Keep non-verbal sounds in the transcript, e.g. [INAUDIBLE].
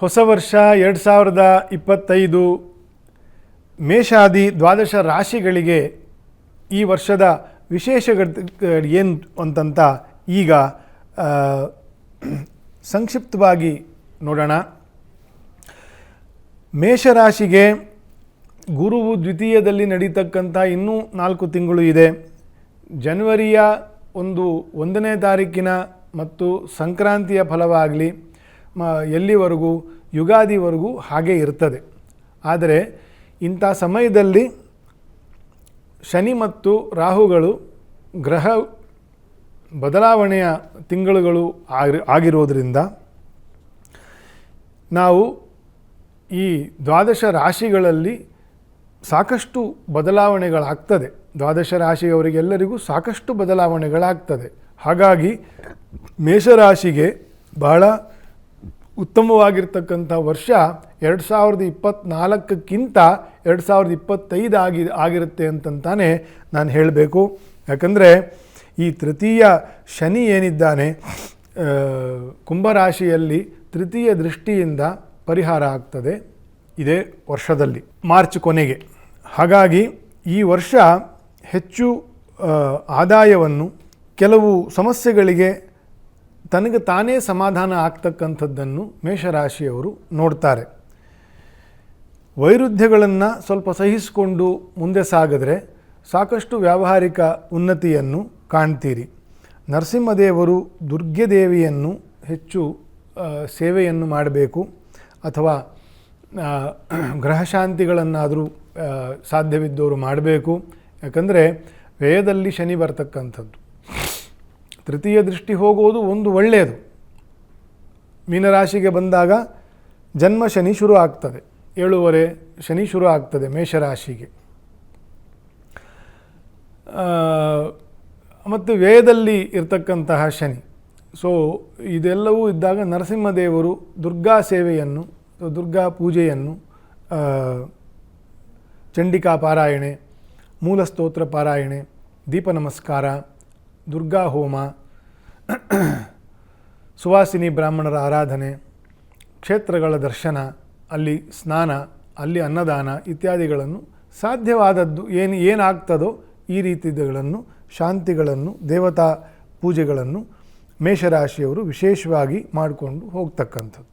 ಹೊಸ ವರ್ಷ ಎರಡು ಸಾವಿರದ ಇಪ್ಪತ್ತೈದು ಮೇಷಾದಿ ದ್ವಾದಶ ರಾಶಿಗಳಿಗೆ ಈ ವರ್ಷದ ವಿಶೇಷ ಏನು ಅಂತಂತ ಈಗ ಸಂಕ್ಷಿಪ್ತವಾಗಿ ನೋಡೋಣ. ಮೇಷರಾಶಿಗೆ ಗುರುವು ದ್ವಿತೀಯದಲ್ಲಿ ನಡೀತಕ್ಕಂಥ ಇನ್ನೂ ನಾಲ್ಕು ತಿಂಗಳು ಇದೆ. ಜನವರಿಯ ಒಂದು ಒಂದನೇ ತಾರೀಕಿನ ಮತ್ತು ಸಂಕ್ರಾಂತಿಯ ಫಲವಾಗಲಿ ಎಲ್ಲಿವರೆಗೂ, ಯುಗಾದಿವರೆಗೂ ಹಾಗೆ ಇರ್ತದೆ. ಆದರೆ ಇಂಥ ಸಮಯದಲ್ಲಿ ಶನಿ ಮತ್ತು ರಾಹುಗಳು ಗ್ರಹ ಬದಲಾವಣೆಯ ತಿಂಗಳುಗಳು ಆಗಿ, ಆಗಿರೋದ್ರಿಂದ ನಾವು ಈ ದ್ವಾದಶ ರಾಶಿಗಳಲ್ಲಿ ಸಾಕಷ್ಟು ಬದಲಾವಣೆಗಳಾಗ್ತದೆ. ದ್ವಾದಶ ರಾಶಿಯವರಿಗೆಲ್ಲರಿಗೂ ಸಾಕಷ್ಟು ಬದಲಾವಣೆಗಳಾಗ್ತದೆ. ಹಾಗಾಗಿ ಮೇಷರಾಶಿಗೆ ಬಹಳ ಉತ್ತಮವಾಗಿರ್ತಕ್ಕಂಥ ವರ್ಷ ಎರಡು ಸಾವಿರದ ಇಪ್ಪತ್ತ್ನಾಲ್ಕಕ್ಕಿಂತ ಎರಡು ಸಾವಿರದ ಇಪ್ಪತ್ತೈದು ಆಗಿ, ಆಗಿರುತ್ತೆ ಅಂತಂತಾನೆ ನಾನು ಹೇಳಬೇಕು. ಯಾಕಂದರೆ ಈ ತೃತೀಯ ಶನಿ ಏನಿದ್ದಾನೆ ಕುಂಭರಾಶಿಯಲ್ಲಿ ತೃತೀಯ ದೃಷ್ಟಿಯಿಂದ ಪರಿಹಾರ ಆಗ್ತದೆ ಇದೇ ವರ್ಷದಲ್ಲಿ, ಮಾರ್ಚ್ ಕೊನೆಗೆ. ಹಾಗಾಗಿ ಈ ವರ್ಷ ಹೆಚ್ಚು ಆದಾಯವನ್ನು ಕೆಲವು ಸಮಸ್ಯೆಗಳಿಗೆ ತನಗೆ ತಾನೇ ಸಮಾಧಾನ ಆಗ್ತಕ್ಕಂಥದ್ದನ್ನು ಮೇಷರಾಶಿಯವರು ನೋಡ್ತಾರೆ. ವೈರುಧ್ಯಗಳನ್ನು ಸ್ವಲ್ಪ ಸಹಿಸಿಕೊಂಡು ಮುಂದೆ ಸಾಗಿದ್ರೆ ಸಾಕಷ್ಟು ವ್ಯಾವಹಾರಿಕ ಉನ್ನತಿಯನ್ನು ಕಾಣ್ತೀರಿ. ನರಸಿಂಹದೇವರು ದುರ್ಗೆದೇವಿಯನ್ನು ಹೆಚ್ಚು ಸೇವೆಯನ್ನು ಮಾಡಬೇಕು ಅಥವಾ ಗ್ರಹಶಾಂತಿಗಳನ್ನಾದರೂ ಸಾಧ್ಯವಿದ್ದವರು ಮಾಡಬೇಕು. ಯಾಕಂದರೆ ವ್ಯಯದಲ್ಲಿ ಶನಿ ಬರ್ತಕ್ಕಂಥದ್ದು. ತೃತೀಯ ದೃಷ್ಟಿ ಹೋಗುವುದು ಒಂದು ಒಳ್ಳೆಯದು. ಮೀನರಾಶಿಗೆ ಬಂದಾಗ ಜನ್ಮ ಶನಿ ಶುರು ಆಗ್ತದೆ. ಏಳುವರೆ ಶನಿ ಶುರು ಆಗ್ತದೆ ಮೇಷರಾಶಿಗೆ. ಮತ್ತು ವ್ಯಯದಲ್ಲಿ ಇರ್ತಕ್ಕಂತಹ ಶನಿ. ಸೊ ಇದೆಲ್ಲವೂ ಇದ್ದಾಗ ನರಸಿಂಹದೇವರು ದುರ್ಗಾ ಸೇವೆಯನ್ನು ದುರ್ಗಾ ಪೂಜೆಯನ್ನು ಚಂಡಿಕಾ ಪಾರಾಯಣೆ ಮೂಲಸ್ತೋತ್ರ ಪಾರಾಯಣೆ, ದೀಪ ನಮಸ್ಕಾರ, ದುರ್ಗಾ ಹೋಮ [CLEARS THROAT] ಸುವಾಸಿನಿ ಬ್ರಾಹ್ಮಣರ ಆರಾಧನೆ, ಕ್ಷೇತ್ರಗಳ ದರ್ಶನ, ಅಲ್ಲಿ ಸ್ನಾನ, ಅಲ್ಲಿ ಅನ್ನದಾನ ಇತ್ಯಾದಿಗಳನ್ನು ಸಾಧ್ಯವಾದದ್ದು ಏನು, ಏನಾಗ್ತದೋ ಈ ರೀತಿಗಳನ್ನು, ಶಾಂತಿಗಳನ್ನು, ದೇವತಾ ಪೂಜೆಗಳನ್ನು ಮೇಷರಾಶಿಯವರು ವಿಶೇಷವಾಗಿ ಮಾಡಿಕೊಂಡು ಹೋಗ್ತಕ್ಕಂಥದ್ದು.